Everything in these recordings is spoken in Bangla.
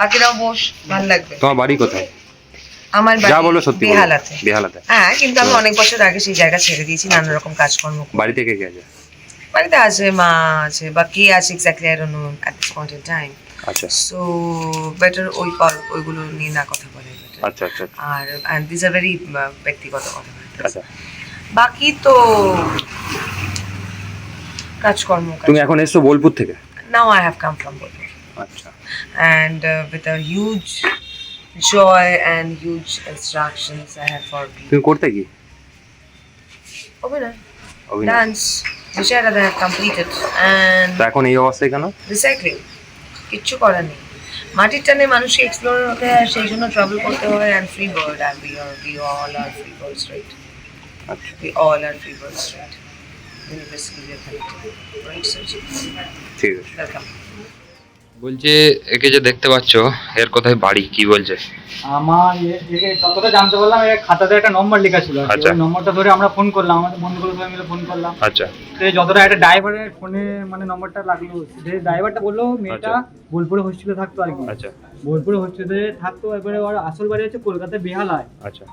বাকিরাও বস ভালো লাগবে। তোমার বাড়ি কোথায়? আমার যা বলো সত্যি। বেহালাতে। বেহালাতে। হ্যাঁ কিন্তু আমি অনেক বছর আগে সেই জায়গা ছেড়ে দিয়েছি নানা রকম কাজকর্ম করে। বাড়ি থেকে কে আছে? বাড়িতে আছে মা আছে বা কে আছে exactly I don't know at this point in time আচ্ছা। সো বেটার ওই ওইগুলো নিয়ে না কথা বলে আচ্ছা আচ্ছা আচ্ছা, আর অ্যান্ড দিস আর ভেরি ব্যক্তিগত কথা আচ্ছা। বাকি তো কাজকর্ম তুমি এখন এসছো বোলপুর থেকে? Now I have come from Bolpur আচ্ছা। and uh, with a huge joy and huge instructions I have for people. তুমি করতে কি অভিনয় dance which I have completed and তো এখন এই অবস্থায় কেন রিসাইক্লিং কিচ্ছু করার নেই মাটির টানে মানুষকে এক্সপ্লোর হতে হয় সেই জন্য ট্রাভেল করতে হয় and free bird R we are we all are free bird right we all are free bird right university ঠিক আছে ওয়েলকাম বলছে একে যে দেখতে পাচ্ছ এর কোথায় বাড়ি? কি বলছে? আমার যতটা জানতে পারলাম এর খাতাতে একটা নম্বর লেখা ছিল আচ্ছা। নম্বরটা ধরে আমরা ফোন করলাম আমাদের বন্ধুগুলো সবাই মিলে ফোন করলাম। আচ্ছা। তো যতটা একটা ড্রাইভারের ফোনে মানে নম্বরটা লাগল যে ড্রাইভারটা বলল মেয়েটা আচ্ছা। বোলপুরে হোস্টেলে থাকতো আর কি। আচ্ছা। বোলপুরে হোস্টেলে থাকতো এবারে ওর আসল বাড়ি হচ্ছে কলকাতায় বেহালায়। আচ্ছা।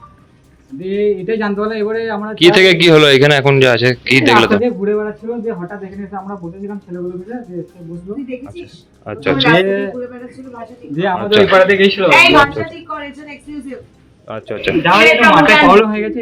দিয়ে এটাই জানতে পারলাম এবারে আমরা কি থেকে কি হলো? এখানে এখন যা আছে কি দেখলে তো? দিয়ে ঘুরে বেড়াচ্ছিল যে হঠাৎ এখানে এসে আমরা বসেছিলাম ছেলেগুলো মিলে যে এসে বসল। আচ্ছা আচ্ছা। যে যে আমাদের আচ্ছা। পাড়াতে গেছিল আচ্ছা আচ্ছা। যাওয়ার মাথায় প্রবলেম হয়ে গেছে